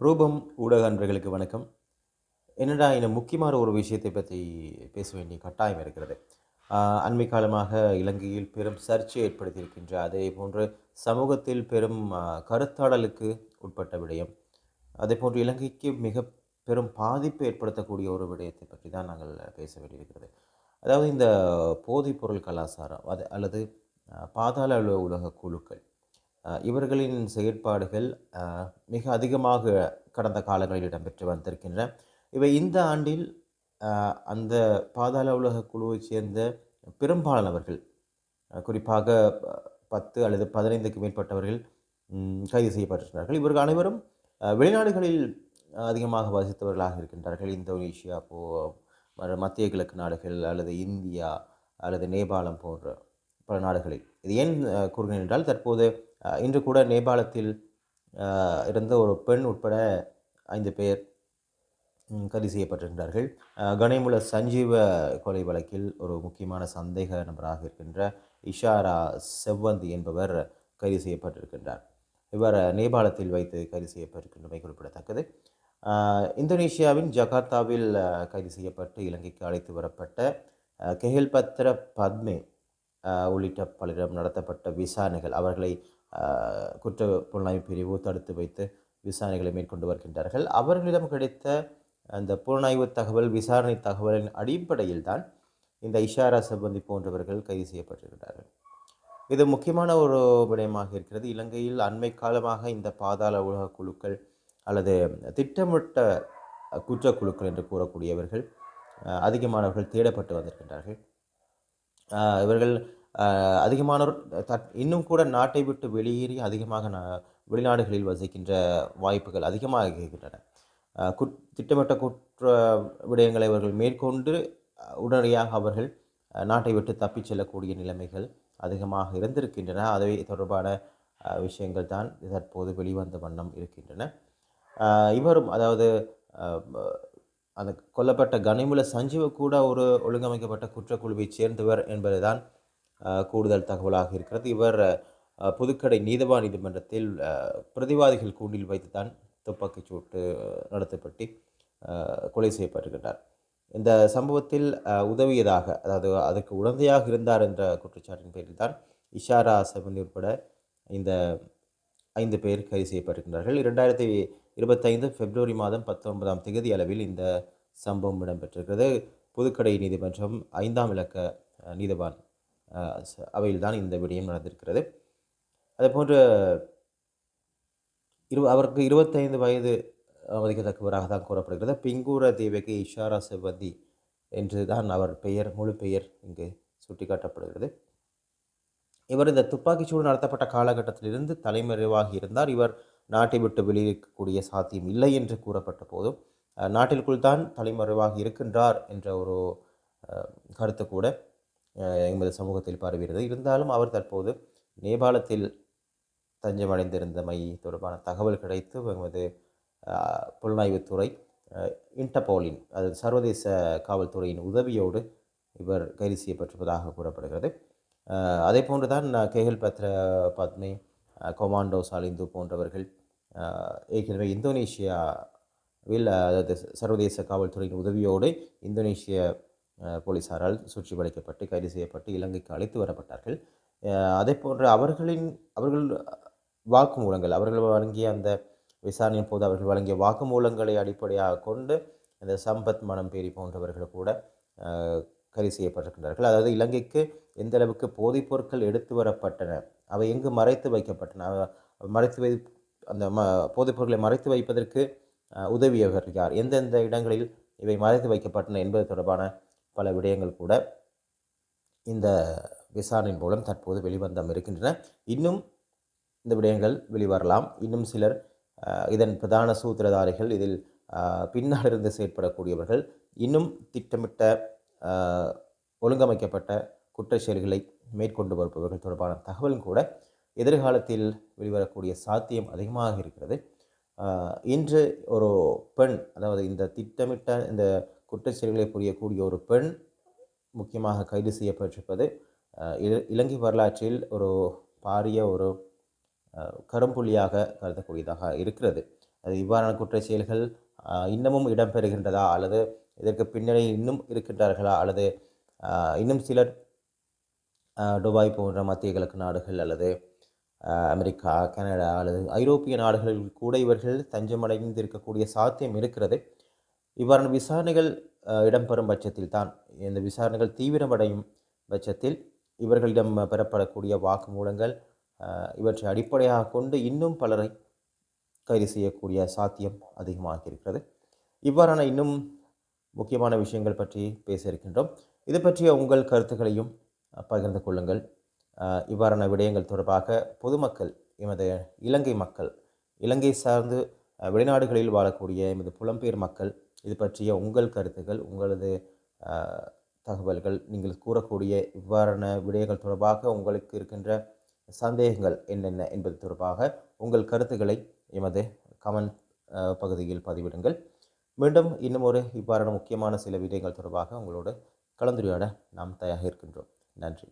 ரூபம் ஊடக அன்பர்களுக்கு வணக்கம். என்னடா இன்னும் முக்கியமான ஒரு விஷயத்தை பற்றி பேச வேண்டிய கட்டாயம் இருக்கிறது. அண்மை காலமாக இலங்கையில் பெரும் சர்ச்சை ஏற்படுத்தியிருக்கின்ற அதே போன்று சமூகத்தில் பெரும் கருத்தாடலுக்கு உட்பட்ட விடயம். அதே போன்று இலங்கைக்கு மிக பெரும் பாதிப்பு ஏற்படுத்தக்கூடிய ஒரு விடயத்தை பற்றி தான் நாங்கள் பேச வேண்டியிருக்கிறது. அதாவது இந்த போதைப்பொருள் கலாச்சாரம் அது அல்லது பாதாள உலக குழுக்கள் இவர்களின் செயற்பாடுகள் மிக அதிகமாக கடந்த காலங்களில் இடம்பெற்று வந்திருக்கின்றன. இவை இந்த ஆண்டில் அந்த பாதாள உலக குழுவைச் சேர்ந்த பெரும்பாலானவர்கள் குறிப்பாக ப- பத்து அல்லது பதினைந்துக்கு மேற்பட்டவர்கள் கைது செய்யப்பட்டிருக்கிறார்கள். இவர்கள் அனைவரும் வெளிநாடுகளில் அதிகமாக வசித்தவர்களாக இருக்கின்றார்கள். இந்தோனேஷியா போ மற்ற மத்திய கிழக்கு நாடுகள் அல்லது இந்தியா அல்லது நேபாளம் போன்ற பல நாடுகளில். இது ஏன் கூறுகிறேன் என்றால் தற்போது இன்று கூட நேபாளத்தில் இருந்த ஒரு பெண் உட்பட ஐந்து பேர் கைது செய்யப்பட்டிருக்கிறார்கள். அஹ், கனிமுல சஞ்சீவ கொலை வழக்கில் ஒரு முக்கியமான சந்தேக நபராக இருக்கின்ற இஷாரா செவ்வந்தி என்பவர் கைது செய்யப்பட்டிருக்கின்றார். இவர் நேபாளத்தில் வைத்து கைது செய்யப்பட்டிருக்கின்றமை குறிப்பிடத்தக்கது. இந்தோனேஷியாவின் ஜகார்த்தாவில் கைது செய்யப்பட்டு இலங்கைக்கு அழைத்து வரப்பட்ட கெஹில்பத்ர பத்மே உள்ளிட்ட பலரிடம் நடத்தப்பட்ட விசாரணைகள் அவர்களை குற்ற புலனாய்வு பிரிவு தடுத்து வைத்து விசாரணைகளை மேற்கொண்டு வருகின்றார்கள். அவர்களிடம் கிடைத்த அந்த புலனாய்வு தகவல் விசாரணை தகவலின் அடிப்படையில் தான் இந்த இஷாரா சம்பந்தி போன்றவர்கள் கைது செய்யப்பட்டிருக்கிறார்கள். இது முக்கியமான ஒரு விடயமாக இருக்கிறது. இலங்கையில் அண்மை காலமாக இந்த பாதாள உலக குழுக்கள் அல்லது திட்டமிட்ட குற்றக்குழுக்கள் என்று கூறக்கூடியவர்கள் அதிகமானவர்கள் தேடப்பட்டு வந்திருக்கின்றார்கள். இவர்கள் அதிகமானோர் தட் இன்னும் கூட நாட்டை விட்டு வெளியேறி அதிகமாக வெளிநாடுகளில் வசிக்கின்ற வாய்ப்புகள் அதிகமாக இருக்கின்றன கு குட் திட்டமிட்ட குற்ற விடயங்களை அவர்கள் மேற்கொண்டு உடனடியாக அவர்கள் நாட்டை விட்டு தப்பிச் செல்லக்கூடிய நிலைமைகள் அதிகமாக இருந்திருக்கின்றன. அதை தொடர்பான விஷயங்கள் தான் தற்போது வெளிவந்த வண்ணம் இருக்கின்றன. இவரும் அதாவது அந்த கொல்லப்பட்ட கனிமுல சஞ்சீவ கூட ஒரு ஒழுங்கமைக்கப்பட்ட குற்றக்குழுவைச் சேர்ந்தவர் என்பதுதான் கூடுதல் தகவலாக இருக்கிறது. இவர் புதுக்கடை நீதவா நீதிமன்றத்தில் பிரதிவாதிகள் கூண்டில் வைத்துதான் துப்பாக்கிச் சூட்டு நடத்தப்பட்டு கொலை செய்யப்பட்டிருக்கின்றார். இந்த சம்பவத்தில் உதவியதாக அதாவது அதற்கு உடந்தையாக இருந்தார் என்ற குற்றச்சாட்டின் பேரில் தான் இஷாரா சபந்தி உட்பட இந்த ஐந்து பேர் கைது செய்யப்பட்டிருக்கிறார்கள் இரண்டாயிரத்தி இருபத்தைந்து பிப்ரவரி மாதம் பத்தொன்பதாம் தேதி அளவில் இந்த சம்பவம் இடம்பெற்றிருக்கிறது. புதுக்கடை நீதிமன்றம் ஐந்தாம் இலக்க நீதிவான் அவையில்தான் இந்த விடயம் நடந்திருக்கிறது. அதேபோன்று இரு அவருக்கு இருபத்தைந்து வயது மதிக்கத்தக்கவராக தான் கூறப்படுகிறது. பிங்கூர தேவைக்கு இஷாரா செவ்வந்தி என்று தான் அவர் பெயர் முழு பெயர் இங்கு சுட்டிக்காட்டப்படுகிறது. இவர் இந்த துப்பாக்கிச்சூடு நடத்தப்பட்ட காலகட்டத்திலிருந்து தலைமறைவாகி இருந்தார். இவர் நாட்டை விட்டு வெளியிருக்கக்கூடிய சாத்தியம் இல்லை என்று கூறப்பட்ட போதும் நாட்டிற்குள் தான் தலைமறைவாக இருக்கின்றார் என்ற ஒரு கருத்து கூட எமது சமூகத்தில் பரவுகிறது இருந்தாலும் அவர் தற்போது நேபாளத்தில் தஞ்சமடைந்திருந்தமை தொடர்பான தகவல் கிடைத்து எமது புலனாய்வுத்துறை இன்டபோலின் இன்டர்போலின் அது சர்வதேச காவல்துறையின் உதவியோடு இவர் கைது செய்யப்பட்டிருப்பதாக கூறப்படுகிறது. அதே போன்று தான் கேகல் பத்ர பத்மே கொமாண்டோ சாலிந்து போன்றவர்கள் ஏற்கனவே இந்தோனேஷியாவில் அதாவது சர்வதேச காவல்துறையின் உதவியோடு இந்தோனேஷிய போலீஸாரால் போலீசாரால் சுற்றி வளைக்கப்பட்டு கைது செய்யப்பட்டு இலங்கைக்கு அழைத்து வரப்பட்டார்கள். அதே போன்று அவர்களின் அவர்கள் வாக்குமூலங்கள் அவர்கள் வழங்கிய அந்த விசாரணையின் போது அவர்கள் வழங்கிய வாக்குமூலங்களை அடிப்படையாக கொண்டு இந்த சம்பத் மனம் பேரி போன்றவர்கள் கூட கைது செய்யப்பட்டிருக்கின்றார்கள். அதாவது இலங்கைக்கு எந்த அளவுக்கு போதைப் பொருட்கள் எடுத்து வரப்பட்டன அவை எங்கு மறைத்து வைக்கப்பட்டன மறைத்து வை அந்த ம போதைப் பொருட்களை மறைத்து வைப்பதற்கு உதவியவர் யார் எந்தெந்த இடங்களில் இவை மறைத்து வைக்கப்பட்டன என்பது தொடர்பான பல விடயங்கள் கூட இந்த விசாரணையின் மூலம் தற்போது வெளிவந்தம் இருக்கின்றன இன்னும் இந்த விடயங்கள் வெளிவரலாம். இன்னும் சிலர் இதன் பிரதான சூத்திரதாரிகள் இதில் பின்னால் இருந்து செயற்படக்கூடியவர்கள். இன்னும் திட்டமிட்ட ஒழுங்கமைக்கப்பட்ட குற்ற செயல்களை மேற்கொண்டு வருபவர்கள் தொடர்பான தகவலும் கூட எதிர்காலத்தில் வெளிவரக்கூடிய சாத்தியம் அதிகமாக இருக்கிறது. இன்று ஒரு பெண் அதாவது இந்த திட்டமிட்ட இந்த குற்ற செயல்களை புரியக்கூடிய ஒரு பெண் முக்கியமாக கைது செய்யப்பட்டிருப்பது இல- இலங்கை வரலாற்றில் ஒரு பாரிய ஒரு கரும்புள்ளியாக கருதக்கூடியதாக இருக்கிறது. அது இவ்வாறான குற்ற செயல்கள் இன்னமும் இடம்பெறுகின்றதா அல்லது இதற்கு பின்னணி இன்னும் இருக்கின்றார்களா? அல்லது இன்னும் சிலர் துபாய் போன்ற மத்திய கிழக்கு நாடுகள் அல்லது அமெரிக்கா கனடா அல்லது ஐரோப்பிய நாடுகளில் கூட இவர்கள் தஞ்சமடைந்து இருக்கக்கூடிய சாத்தியம் இருக்கிறது. இவ்வாறான விசாரணைகள் இடம்பெறும் பட்சத்தில் தான் இந்த விசாரணைகள் தீவிரமடையும் பட்சத்தில் இவர்களிடம் பெறப்படக்கூடிய வாக்குமூலங்கள் இவற்றை அடிப்படையாக கொண்டு இன்னும் பலரை கைது செய்யக்கூடிய சாத்தியம் அதிகமாக இருக்கிறது இவ்வாறான இன்னும் முக்கியமான விஷயங்கள் பற்றி பேச இருக்கின்றோம். இது பற்றிய உங்கள் கருத்துக்களையும் பகிர்ந்து கொள்ளுங்கள். இவ்வாறான விடயங்கள் தொடர்பாக பொதுமக்கள் எமது இலங்கை மக்கள் இலங்கை சார்ந்து வெளிநாடுகளில் வாழக்கூடிய எமது புலம்பெயர் மக்கள் இது பற்றிய உங்கள் கருத்துக்கள் உங்களது தகவல்கள் நீங்கள் கூறக்கூடிய இவ்வாறான விடயங்கள் தொடர்பாக உங்களுக்கு இருக்கின்ற சந்தேகங்கள் என்னென்ன என்பது தொடர்பாக உங்கள் கருத்துக்களை எமது கமெண்ட் பகுதியில் பதிவிடுங்கள். மீண்டும் இன்னும் ஒரு இவ்வாறான முக்கியமான சில விடயங்கள் தொடர்பாக உங்களோடு கலந்துரையாட நாம் தயாராக இருக்கின்றோம். நன்றி.